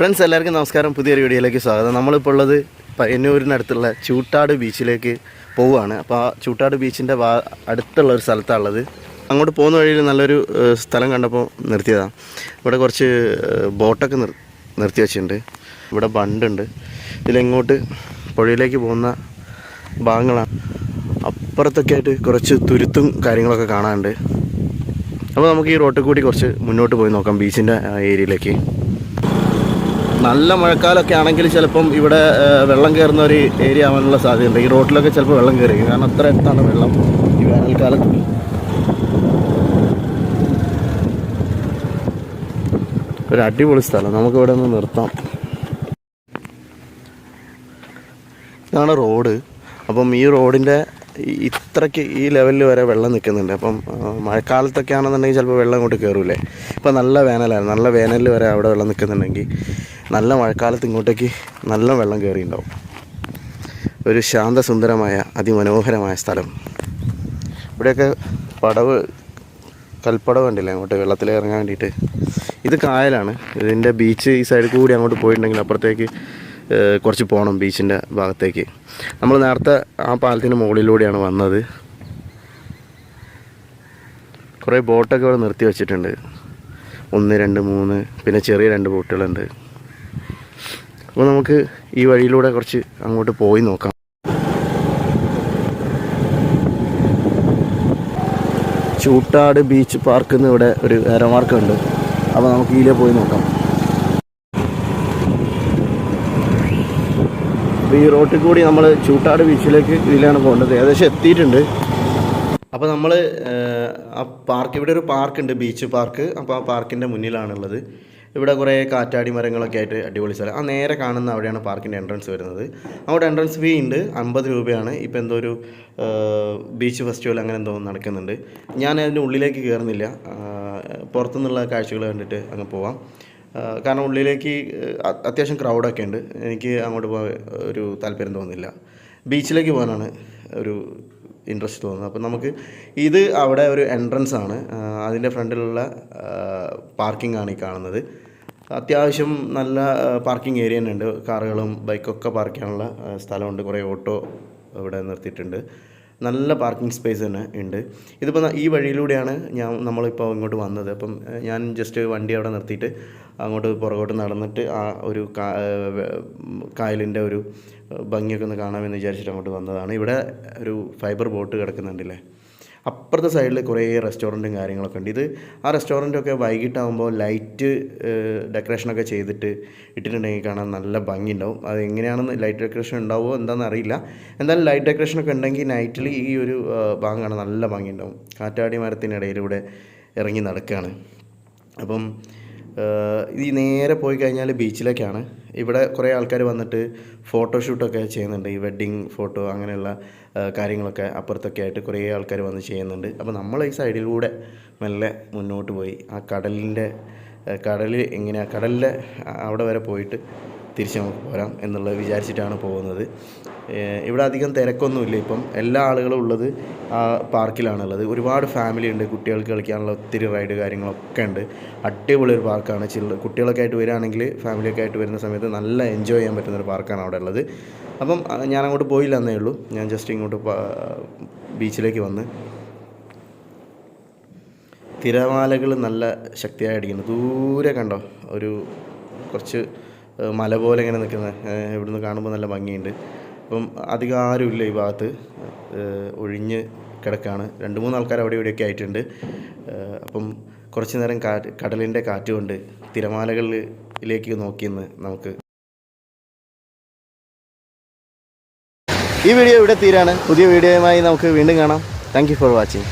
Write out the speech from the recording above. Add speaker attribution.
Speaker 1: Friends എല്ലാവർക്കും നമസ്കാരം. പുതിയൊരു വീഡിയോയിലേക്ക് സ്വാഗതം. നമ്മളിപ്പോൾ ഉള്ളത് പയ്യന്നൂരിനടുത്തുള്ള ചൂട്ടാട് ബീച്ചിലേക്ക് പോവുകയാണ്. അപ്പോൾ ആ ചൂട്ടാട് ബീച്ചിന്റെ വാ അടുത്തുള്ള ഒരു സ്ഥലത്താണ് ഉള്ളത് അങ്ങോട്ട് പോകുന്ന വഴിയിൽ നല്ലൊരു സ്ഥലം കണ്ടപ്പോൾ നിർത്തിയതാണ് ഇവിടെ കുറച്ച് ബോട്ടൊക്കെ നിർ നിർത്തി വെച്ചിട്ടുണ്ട്. ഇവിടെ ബണ്ടുണ്ട്. ഇതിലെങ്ങോട്ട് പുഴയിലേക്ക് പോകുന്ന ഭാഗങ്ങളാണ്. അപ്പുറത്തൊക്കെ ആയിട്ട് കുറച്ച് തുരുത്തും കാര്യങ്ങളൊക്കെ കാണാനുണ്ട്. അപ്പോൾ നമുക്ക് ഈ റോട്ടിൽ കൂടി കുറച്ച് മുന്നോട്ട് പോയി നോക്കാം ബീച്ചിന്റെ ഏരിയയിലേക്ക്. നല്ല മഴക്കാലമൊക്കെ ആണെങ്കിൽ ചിലപ്പം ഇവിടെ വെള്ളം കയറുന്ന ഒരു ഏരിയ ആവാനുള്ള സാധ്യതയുണ്ട്. ഈ റോഡിലൊക്കെ ചിലപ്പോൾ വെള്ളം കയറി കാരണം അത്ര അടുത്താണ് വെള്ളം ഈ വേനൽക്കാലത്ത്. ഒരു അടിപൊളി സ്ഥലം. നമുക്കിവിടെ നിന്ന് നിർത്താം. ഇതാണ് റോഡ്. അപ്പം ഈ റോഡിന്റെ ഇത്രയ്ക്ക് ഈ ലെവലിൽ വരെ വെള്ളം നിൽക്കുന്നുണ്ട്. അപ്പം മഴക്കാലത്തൊക്കെ ആണെന്നുണ്ടെങ്കിൽ ചിലപ്പോൾ വെള്ളം ഇങ്ങോട്ട് കയറൂലേ ഇപ്പം നല്ല വേനലാണ് നല്ല വേനലിൽ വരെ അവിടെ വെള്ളം നിൽക്കുന്നുണ്ടെങ്കിൽ നല്ല മഴക്കാലത്ത് ഇങ്ങോട്ടേക്ക് നല്ല വെള്ളം കയറിയിട്ടുണ്ടാവും. ഒരു ശാന്തസുന്ദരമായ അതിമനോഹരമായ സ്ഥലം. ഇവിടെയൊക്കെ പടവ് കൽപ്പടവ് കണ്ടില്ലേ? അങ്ങോട്ട് വെള്ളത്തിൽ ഇറങ്ങാൻ വേണ്ടിയിട്ട്. ഇത് കായലാണ്. ഇതിന്റെ ബീച്ച് ഈ സൈഡിൽ കൂടി അങ്ങോട്ട് പോയിട്ടുണ്ടെങ്കിൽ അപ്പുറത്തേക്ക് കുറച്ച് പോകണം ബീച്ചിന്റെ ഭാഗത്തേക്ക്. നമ്മൾ നേരത്തെ ആ പാലത്തിന്റെ മുകളിലൂടെയാണ് വന്നത്. കുറേ ബോട്ടൊക്കെ ഇവിടെ നിർത്തി വെച്ചിട്ടുണ്ട്. ഒന്ന് രണ്ട് മൂന്ന് പിന്നെ ചെറിയ രണ്ട് ബോട്ടുകളുണ്ട്. അപ്പോൾ നമുക്ക് ഈ വഴിയിലൂടെ കുറച്ച് അങ്ങോട്ട് പോയി നോക്കാം. ചൂട്ടാട് ബീച്ച് പാർക്ക് എന്ന് ഇവിടെ ഒരു എരമാർക്ക് ഉണ്ട് അപ്പോൾ നമുക്ക് ഇതിലേ പോയി നോക്കാം. അപ്പോൾ ഈ റോട്ടിൽ കൂടി നമ്മൾ ചൂട്ടാട് ബീച്ചിലേക്ക് ഇതിലാണ് പോകേണ്ടത്. ഏകദേശം എത്തിയിട്ടുണ്ട്. അപ്പോൾ നമ്മൾ ആ പാർക്ക് ഇവിടെ ഒരു പാർക്കുണ്ട് ബീച്ച് പാർക്ക്. അപ്പോൾ ആ പാർക്കിന്റെ മുന്നിലാണുള്ളത്. ഇവിടെ കുറേ കാറ്റാടി മരങ്ങളൊക്കെ ആയിട്ട് അടിപൊളി സ്ഥലം. ആ നേരെ കാണുന്ന അവിടെയാണ് പാർക്കിന്റെ എൻട്രൻസ് വരുന്നത്. അവിടെ എൻട്രൻസ് ഫീ ഉണ്ട് അമ്പത് രൂപയാണ്. ഇപ്പോൾ എന്തോ ഒരു ബീച്ച് ഫെസ്റ്റിവൽ അങ്ങനെ എന്തോ നടക്കുന്നുണ്ട്. ഞാൻ അതിന്റെ ഉള്ളിലേക്ക് കയറുന്നില്ല പുറത്തുനിന്നുള്ള കാഴ്ചകൾ കണ്ടിട്ട് അങ്ങ് പോവാം. കാരണം ഉള്ളിലേക്ക് അത്യാവശ്യം ക്രൗഡൊക്കെ ഉണ്ട്. എനിക്ക് അങ്ങോട്ട് പോകാൻ ഒരു താല്പര്യം തോന്നുന്നില്ല. ബീച്ചിലേക്ക് പോകാനാണ് ഒരു ഇൻട്രസ്റ്റ് തോന്നുന്നത് അപ്പോൾ നമുക്ക് ഇത് അവിടെ ഒരു എൻട്രൻസ് ആണ്. അതിന്റെ ഫ്രണ്ടിലുള്ള പാർക്കിംഗ് ആണ് ഈ കാണുന്നത്. അത്യാവശ്യം നല്ല പാർക്കിംഗ് ഏരിയ തന്നെ ഉണ്ട്. കാറുകളും ബൈക്കൊക്കെ പാർക്ക് ചെയ്യാനുള്ള സ്ഥലമുണ്ട്. കുറേ ഓട്ടോ ഇവിടെ നിർത്തിയിട്ടുണ്ട്. നല്ല പാർക്കിംഗ് സ്പേസ് തന്നെ ഉണ്ട്. ഇതിപ്പോൾ ഈ വഴിയിലൂടെയാണ് ഞാൻ നമ്മളിപ്പോൾ ഇങ്ങോട്ട് വന്നത്. അപ്പം ഞാൻ ജസ്റ്റ് വണ്ടി അവിടെ നിർത്തിയിട്ട് അങ്ങോട്ട് പുറകോട്ട് നടന്നിട്ട് ആ ഒരു കായലിന്റെ ഒരു ഭംഗിയൊക്കെ ഒന്ന് കാണാമെന്ന് വിചാരിച്ചിട്ട് അങ്ങോട്ട് വന്നതാണ്. ഇവിടെ ഒരു ഫൈബർ ബോട്ട് കിടക്കുന്നുണ്ടല്ലേ? അപ്പുറത്തെ സൈഡിൽ കുറേ റെസ്റ്റോറന്റും കാര്യങ്ങളൊക്കെ ഉണ്ട്. ഇത് ആ റെസ്റ്റോറന്റൊക്കെ വൈകിട്ടാകുമ്പോൾ ലൈറ്റ് ഡെക്കറേഷനൊക്കെ ചെയ്തിട്ട് ഇട്ടിട്ടുണ്ടെങ്കിൽ കാണാൻ നല്ല ഭംഗിയുണ്ടാവും. അത് എങ്ങനെയാണെന്ന് ലൈറ്റ് ഡെക്കറേഷൻ ഉണ്ടാവുമോ എന്താണെന്ന് അറിയില്ല. എന്തായാലും ലൈറ്റ് ഡെക്കറേഷനൊക്കെ ഉണ്ടെങ്കിൽ നൈറ്റിൽ ഈ ഒരു ഭാഗം കാണാൻ നല്ല ഭംഗിയുണ്ടാവും. കാറ്റാടി മരത്തിനിടയിലൂടെ ഇറങ്ങി നടക്കുകയാണ് അപ്പം ഈ നേരെ പോയി കഴിഞ്ഞാൽ ബീച്ചിലേക്കാണ്. ഇവിടെ കുറേ ആൾക്കാർ വന്നിട്ട് ഫോട്ടോഷൂട്ടൊക്കെ ചെയ്യുന്നുണ്ട്. ഈ വെഡ്ഡിങ് ഫോട്ടോ അങ്ങനെയുള്ള കാര്യങ്ങളൊക്കെ അപ്പുറത്തൊക്കെ ആയിട്ട് കുറേ ആൾക്കാർ വന്ന് ചെയ്യുന്നുണ്ട്. അപ്പോൾ നമ്മൾ ഈ സൈഡിലൂടെ മെല്ലെ മുന്നോട്ട് പോയി. ആ കടലിന്റെ കടൽ എങ്ങനെയാണ് കടലിന്റെ അവിടെ വരെ പോയിട്ട് തിരിച്ച് നമുക്ക് പോരാം എന്നുള്ളത് വിചാരിച്ചിട്ടാണ് പോകുന്നത്. ഇവിടെ അധികം തിരക്കൊന്നുമില്ല. ഇപ്പം എല്ലാ ആളുകളും ഉള്ളത് ആ പാർക്കിലാണുള്ളത്. ഒരുപാട് ഫാമിലി ഉണ്ട്. കുട്ടികൾക്ക് കളിക്കാനുള്ള ഒത്തിരി റൈഡ് കാര്യങ്ങളൊക്കെ ഉണ്ട്. അടിപൊളി ഒരു പാർക്കാണ്. ചില്ല കുട്ടികളൊക്കെ ആയിട്ട് വരികയാണെങ്കിൽ ഫാമിലിയൊക്കെ ആയിട്ട് വരുന്ന സമയത്ത് നല്ല എൻജോയ് ചെയ്യാൻ പറ്റുന്ന ഒരു പാർക്കാണ് അവിടെ ഉള്ളത്. അപ്പം ഞാൻ അങ്ങോട്ട് പോയില്ല എന്നേ ഉള്ളൂ. ഞാൻ ജസ്റ്റ് ഇങ്ങോട്ട് ബീച്ചിലേക്ക് വന്ന്. തിരമാലകൾ നല്ല ശക്തിയായി അടിക്കുന്നു. ദൂരെ കണ്ടോ? ഒരു കുറച്ച് മല പോലെ ഇങ്ങനെ നിൽക്കുന്ന ഏഹ്, ഇവിടുന്ന് കാണുമ്പോൾ നല്ല ഭംഗിയുണ്ട്. അപ്പം അധികം ആരുമില്ല ഈ ഭാഗത്ത്. ഒഴിഞ്ഞ് കിടക്കാണ്. രണ്ട് മൂന്ന് ആൾക്കാർ അവിടെ ഇവിടെയൊക്കെ ആയിട്ടുണ്ട്. അപ്പം കുറച്ച് നേരം കാറ്റ് കടലിന്റെ കാറ്റ് കൊണ്ട് തിരമാലകളിലേക്ക് നോക്കിയെന്ന് നമുക്ക്. ഈ വീഡിയോ ഇവിടെ തീരാണ്. പുതിയ വീഡിയോയുമായി നമുക്ക് വീണ്ടും കാണാം. Thank for watching